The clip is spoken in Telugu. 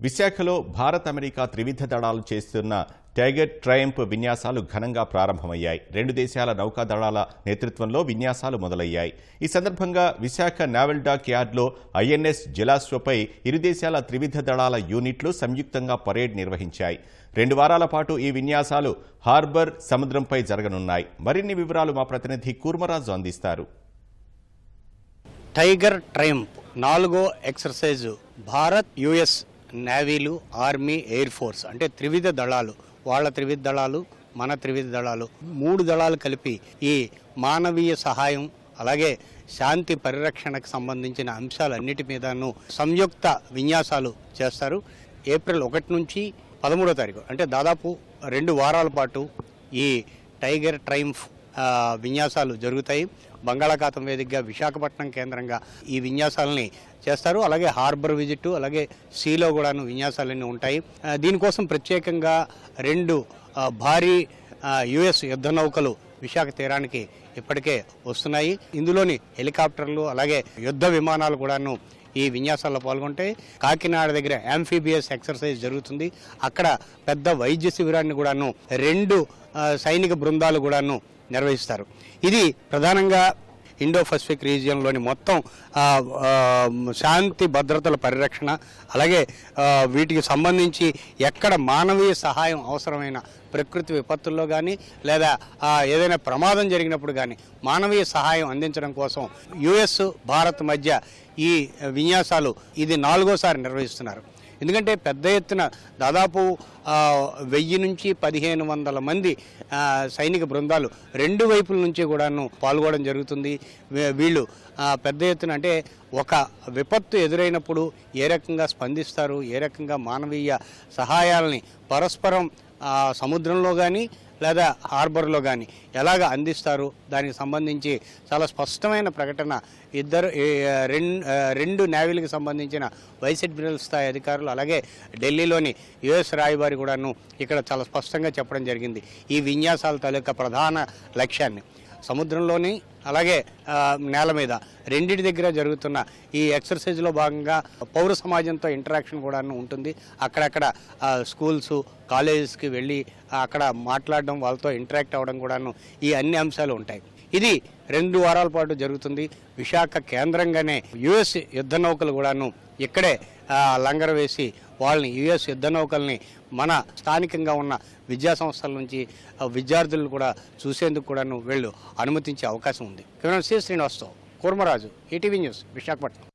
విశాఖలో భారత్ అమెరికా త్రివిధ దళాలు చేస్తున్న టైగర్ ట్రయంప్ విన్యాసాలు ఘనంగా ప్రారంభమయ్యాయి. రెండు దేశాల నౌకా దళాల నేతృత్వంలో విన్యాసాలు మొదలయ్యాయి. ఈ సందర్భంగా విశాఖ నావెల్ డాక్ యార్డ్లో ఐఎన్ఎస్ జలాశ్వపై ఇరు దేశాల త్రివిధ దళాల యూనిట్లు సంయుక్తంగా పరేడ్ నిర్వహించాయి. రెండు వారాల పాటు ఈ విన్యాసాలు హార్బర్ సముద్రంపై జరగనున్నాయి. మరిన్ని వివరాలు మా ప్రతినిధి కూర్మరాజు అందిస్తారు. టైగర్ ట్రయంప్ నాలుగో ఎక్సర్సైజ్ భారత్ యుఎస్ నేవీలు ఆర్మీ ఎయిర్ ఫోర్స్ అంటే త్రివిధ దళాలు. వాళ్ళ త్రివిధ దళాలు మన త్రివిధ దళాలు. మూడు దళాలు కలిపి ఈ మానవీయ సహాయం అలాగే శాంతి పరిరక్షణకు సంబంధించిన అంశాలన్నిటి మీదను సంయుక్త విన్యాసాలు చేస్తారు. ఏప్రిల్ ఒకటి నుంచి పదమూడో తారీఖు అంటే దాదాపు రెండు వారాల పాటు ఈ టైగర్ ట్రైంఫ్ విన్యాసాలు జరుగుతాయి. బంగాళాఖాతం వేదికగా విశాఖపట్నం కేంద్రంగా ఈ విన్యాసాలని చేస్తారు. అలాగే హార్బర్ విజిట్ అలాగే సీలో కూడాను విన్యాసాలన్నీ ఉంటాయి. దీనికోసం ప్రత్యేకంగా రెండు భారీ యుఎస్ యుద్ధ నౌకలు విశాఖ తీరానికి ఇప్పటికే వస్తున్నాయి. ఇందులోని హెలికాప్టర్లు అలాగే యుద్ధ విమానాలు కూడాను ఈ విన్యాసాల్లో పాల్గొంటే కాకినాడ దగ్గర యాంఫీబియస్ ఎక్సర్సైజ్ జరుగుతుంది. అక్కడ పెద్ద వైద్య శిబిరాన్ని కూడాను రెండు సైనిక బృందాలు కూడాను నిర్వహిస్తారు. ఇది ప్రధానంగా ఇండో పసిఫిక్ రీజియన్లోని మొత్తం శాంతి భద్రతల పరిరక్షణ అలాగే వీటికి సంబంధించి ఎక్కడ మానవీయ సహాయం అవసరమైన ప్రకృతి విపత్తుల్లో కానీ లేదా ఏదైనా ప్రమాదం జరిగినప్పుడు కానీ మానవీయ సహాయం అందించడం కోసం యుఎస్ భారత్ మధ్య ఈ విన్యాసాలు ఇది నాలుగోసారి నిర్వహిస్తున్నారు. ఎందుకంటే పెద్ద ఎత్తున దాదాపు వెయ్యి నుంచి పదిహేను వందల మంది సైనిక బృందాలు రెండు వైపుల నుంచి కూడాను పాల్గొనడం జరుగుతుంది. వీళ్ళు పెద్ద ఎత్తున అంటే ఒక విపత్తు ఎదురైనప్పుడు ఏ రకంగా స్పందిస్తారు ఏ రకంగా మానవీయ సహాయాలని పరస్పరం సముద్రంలో కానీ లేదా హార్బర్లో కానీ ఎలాగ అందిస్తారు? దానికి సంబంధించి చాలా స్పష్టమైన ప్రకటన. ఇద్దరు రెండు రెండు నేవీలకు సంబంధించిన వైస్ అడ్మిరల్ స్థాయి అధికారులు అలాగే ఢిల్లీలోని యుఎస్ రాయబారి కూడాను ఇక్కడ చాలా స్పష్టంగా చెప్పడం జరిగింది. ఈ విన్యాసాల తాలూకా ప్రధాన లక్ష్యాన్ని. సముద్రంలోని అలాగే నేల మీద రెండింటి దగ్గర జరుగుతున్న ఈ ఎక్సర్సైజ్లో భాగంగా పౌర సమాజంతో ఇంటరాక్షన్ కూడా ఉంటుంది. అక్కడక్కడ స్కూల్స్ కాలేజెస్కి వెళ్ళి అక్కడ మాట్లాడడం వాళ్ళతో ఇంటరాక్ట్ అవ్వడం కూడాను ఈ అన్ని అంశాలు ఉంటాయి. ఇది రెండు వారాల పాటు జరుగుతుంది. విశాఖ కేంద్రంగానే యుఎస్ యుద్ధ నౌకలు కూడాను ఇక్కడే లంగర్ లంగర వేసి వాళ్ళని యుఎస్ యుద్ధ నౌకల్ని మన స్థానికంగా ఉన్న విద్యా సంస్థల నుంచి విద్యార్థులను విద్యార్థులు కూడా చూసేందుకు కూడాను వీళ్ళు అనుమతించే అవకాశం ఉంది. కెమెరా సి శ్రీనివాస్తో కూర్మరాజు ఈటీవీ న్యూస్ విశాఖపట్నం.